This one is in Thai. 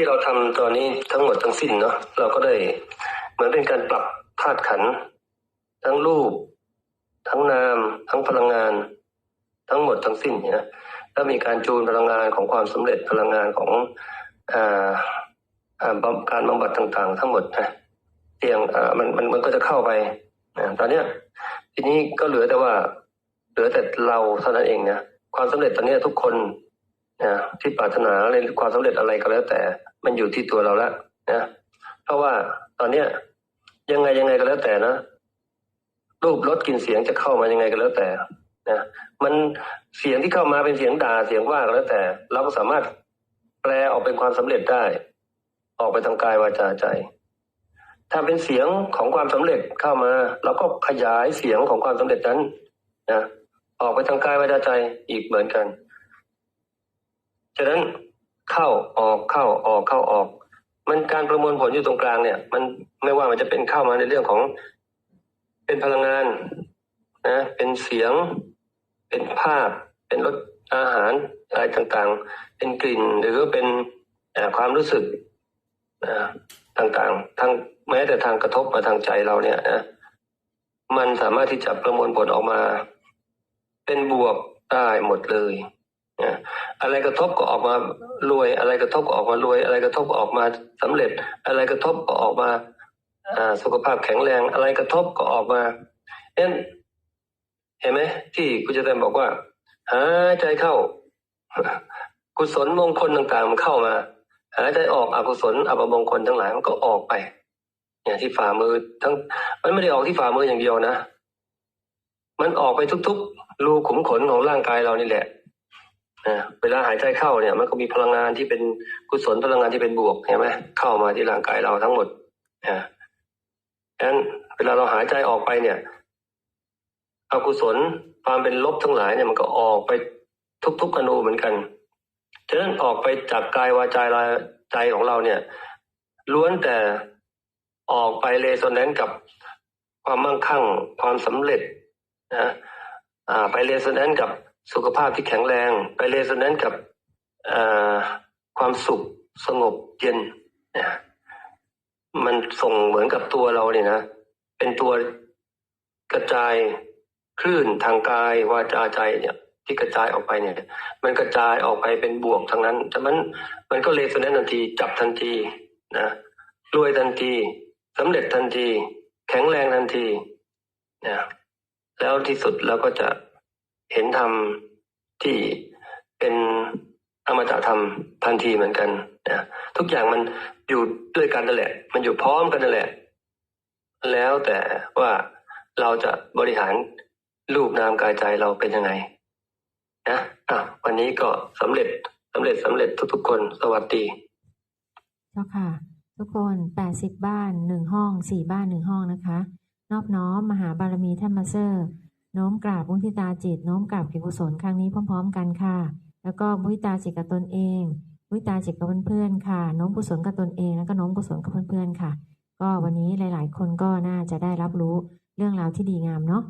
ที่เราทำตอนนี้ทั้งหมดทั้งสิ้นเนาะเราก็ได้เหมือนเป็นการปรับธาตุขัน ทั้งรูป ทั้งนาม ทั้งพลังงาน ทั้งหมดทั้งสิ้นเนี่ยแล้วมีการจูนพลังงานของความสำเร็จพลังงานของอ่าอ่าการบำบัดต่างๆ ทั้งหมดนะเตียงอ่ามันมันมันก็จะเข้าไปนะตอนเนี้ยทีนี้ก็เหลือแต่ว่า เหลือแต่เราเท่านั้นเองนะความสำเร็จตอนเนี้ยทุกคนนะที่ปรารถนาในความสำเร็จอะไรก็แล้วแต่ มันอยู่ที่ตัวเราแล้วนะเพราะว่าตอนเนี้ยยังไงยังไงก็แล้วแต่นะรูปรสกลิ่นเสียงจะเข้ามายังไงก็แล้วแต่นะมันเสียงที่เข้ามาเป็นเสียงด่าเสียงว่าก็แล้วแต่ เราก็สามารถแปลออกเป็นความสำเร็จได้ ออกไปทางกายวาจาใจ ถ้าเป็นเสียงของความสำเร็จเข้ามาเราก็ขยายเสียงของความสำเร็จนั้นนะออกไปทางกายวาจาใจอีกเหมือนกันฉะนั้น เข้าออกเข้าออกเข้าออก มันการประมวลผลอยู่ตรงกลางเนี่ย มันไม่ว่ามันจะเป็นเข้ามาในเรื่องของ เป็นพลังงานนะเป็นเสียง เป็นภาพ เป็นรสอาหารอะไรต่างๆ เป็นกลิ่นหรือเป็นเอ่อความรู้สึกอ่าต่างๆทางแม้แต่ทางกระทบมาทางใจเราเนี่ยนะมันสามารถที่จะประมวลผลออกมา เป็นบวกได้หมดเลย อะไรกระทบก็ออกมารวย อะไรกระทบก็ออกมารวย อะไรกระทบก็ออกมาสำเร็จ อะไรกระทบก็ออกมาอ่าสุขภาพแข็งแรง อะไรกระทบก็ออกมาเอ็นเห็นไหมที่คุณจะเต็มบอกว่าหายใจเข้า กุศลมงคลต่างๆมันเข้ามาหายใจออกอกุศลอัปมงคลทั้งหลายมันก็ออกไปเนี่ยที่ฝ่ามือทั้ง มันไม่ได้ออกที่ฝ่ามืออย่างเดียวนะ มันออกไปทุกๆรูขุมขนของร่างกายเรานี่แหละ เวลาหายใจเข้าเนี่ย มันก็มีพลังงานที่เป็นกุศลพลังงานที่เป็นบวกเห็นไหมเข้ามาที่ร่างกายเราทั้งหมดอ่าดังนั้นเวลาเราหายใจออกไปเนี่ยอกุศลความเป็นลบทั้งหลายเนี่ยมันก็ออกไปทุกๆอนูเหมือนกันฉะนั้นออกไปจากกายวาจาใจของเราเนี่ย ล้วนแต่ออกไปเลโซแนนกับความมั่งคั่ง ความสำเร็จนะอ่าไปเลโซแนนกับ สุขภาพที่แข็งแรงไปเลโซแนนกับความสุขสงบเย็นนะมันส่งเหมือนกับตัวเราเนี่ยนะเป็นตัวกระจายคลื่นทางกายวาจาใจเนี่ย ที่กระจายออกไปเนี่ย มันกระจายออกไปเป็นบวกทั้งนั้นฉะนั้นมันก็เลโซแนนทันทีจับทันทีนะรวยทันทีสำเร็จทันที แข็งแรงทันทีนะแล้วที่สุดเราก็จะ ห็นธรรมที่เป็นอมตะธรรมทันทีเหมือนกันนะทุกอย่างมันอยู่ด้วยกันนั่นแหละ มันอยู่พร้อมกันนั่นแหละ แล้วแต่ว่าเราจะบริหารรูปนามกายใจเราเป็นยังไงนะอะวันนี้ก็สำเร็จสำเร็จสำเร็จทุกๆคนสวัสดี เจ้าค่ะ ทุกคนแปดสิบบ้านหนึ่งห้องสี่บ้านหนึ่งห้องนะคะ นอบน้อมมหาบารมีท่านมาเซอร์ โน้มกราบมุทิตาจิตโน้มกราบกุศลครั้งนี้พร้อม ๆ กันค่ะ แล้วก็มุทิตาจิตกับตนเองมุทิตาจิตกับเพื่อนๆค่ะโน้มกุศลกับตนเอง แล้วก็โน้มกุศลกับเพื่อนๆค่ะ ก็วันนี้หลาย ๆ คนก็น่าจะได้รับรู้เรื่องราวที่ดีงามเนาะ